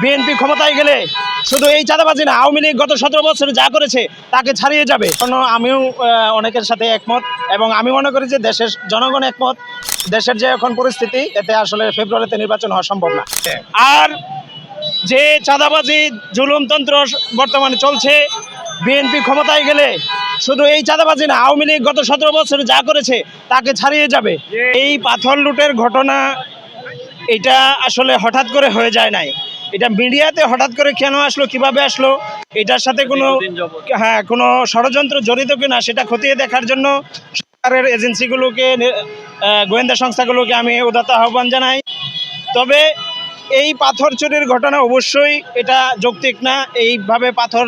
BNP ক্ষমতায় গেলে শুধু এই চাঁদাবাজি না আওয়ামী লীগ গত সতেরো বছরে যা করেছে তাকে ছাড়িয়ে যাবে। কারণ আমিও অনেকের সাথে একমত এবং আমি মনে করি যে দেশের জনগণ একমত। দেশের যে এখন পরিস্থিতি এতে আসলে ফেব্রুয়ারিতে নির্বাচন হওয়া সম্ভব না। আর যে চাঁদাবাজি জুলুমতন্ত্র বর্তমানে চলছে বিএনপি ক্ষমতায় গেলে শুধু এই চাঁদাবাজি না আওয়ামী লীগ গত সতেরো বছরে যা করেছে তাকে ছাড়িয়ে যাবে। এই পাথর লুটের ঘটনা এটা আসলে হঠাৎ করে হয়ে যায় নাই। এটা মিডিয়াতে হঠাৎ করে কেন আসলো কীভাবে আসলো এটার সাথে কোনো হ্যাঁ কোনো ষড়যন্ত্র জড়িত কিনা সেটা খতিয়ে দেখার জন্য সরকারের এজেন্সিগুলোকে গোয়েন্দা সংস্থাগুলোকে আমি উদাত্ত আহ্বান জানাই। তবে এই পাথর চুরির ঘটনা অবশ্যই এটা যৌক্তিক না এইভাবে পাথর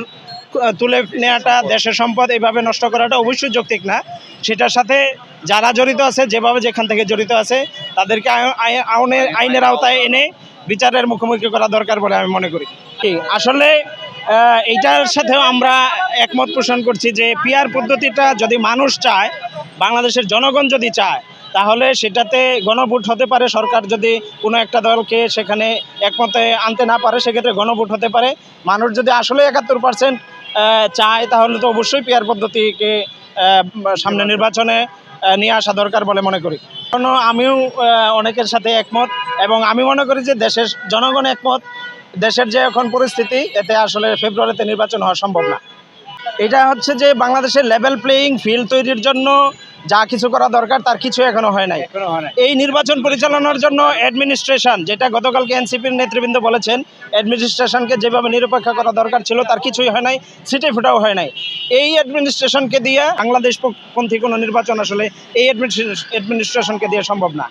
তুলে নেওয়াটা দেশের সম্পদ এইভাবে নষ্ট করাটা অবশ্যই যৌক্তিক না। সেটার সাথে যারা জড়িত আছে যেভাবে যেখান থেকে জড়িত আছে তাদেরকে আই- আই- আইনের আইনের আওতায় এনে বিচারের মুখোমুখি করা দরকার বলে আমি মনে করি। আসলে এইটার সাথেও আমরা একমত পোষণ করছি যে পিয়ার পদ্ধতিটা যদি মানুষ চায়, বাংলাদেশের জনগণ যদি চায়, তাহলে সেটাতে গণভোট হতে পারে। সরকার যদি কোনো একটা দলকে সেখানে একমতে আনতে না পারে, সেক্ষেত্রে গণভোট হতে পারে। মানুষ যদি আসলে একাত্তর পার্সেন্ট চায়, তাহলে তো অবশ্যই পিয়ার পদ্ধতিকে সামনে নির্বাচনে নিয়ে আসা দরকার বলে মনে করি। কারণ আমিও অনেকের সাথে একমত এবং আমি মনে করি যে দেশের জনগণ একমত। দেশের যে এখন পরিস্থিতি, এতে আসলে ফেব্রুয়ারিতে নির্বাচন হওয়া সম্ভব না। এটা হচ্ছে যে বাংলাদেশের লেভেল প্লেয়িং, ফিল্ড তৈরির জন্য যা কিছু করা দরকার তার কিছু এখনও হয় নাই। এই নির্বাচন পরিচালনার জন্য অ্যাডমিনিস্ট্রেশন যেটা গতকালকে এনসিপির নেতৃবৃন্দ বলেছেন অ্যাডমিনিস্ট্রেশনকে যেভাবে নিরপেক্ষ করা দরকার ছিল তার কিছুই হয় নাই সিটে ফুটাও হয় নাই। এই অ্যাডমিনিস্ট্রেশনকে দিয়ে বাংলাদেশ পন্থী কোনো নির্বাচন আসলে এই অ্যাডমিনিস্ট্রেশনকে দিয়ে সম্ভব না।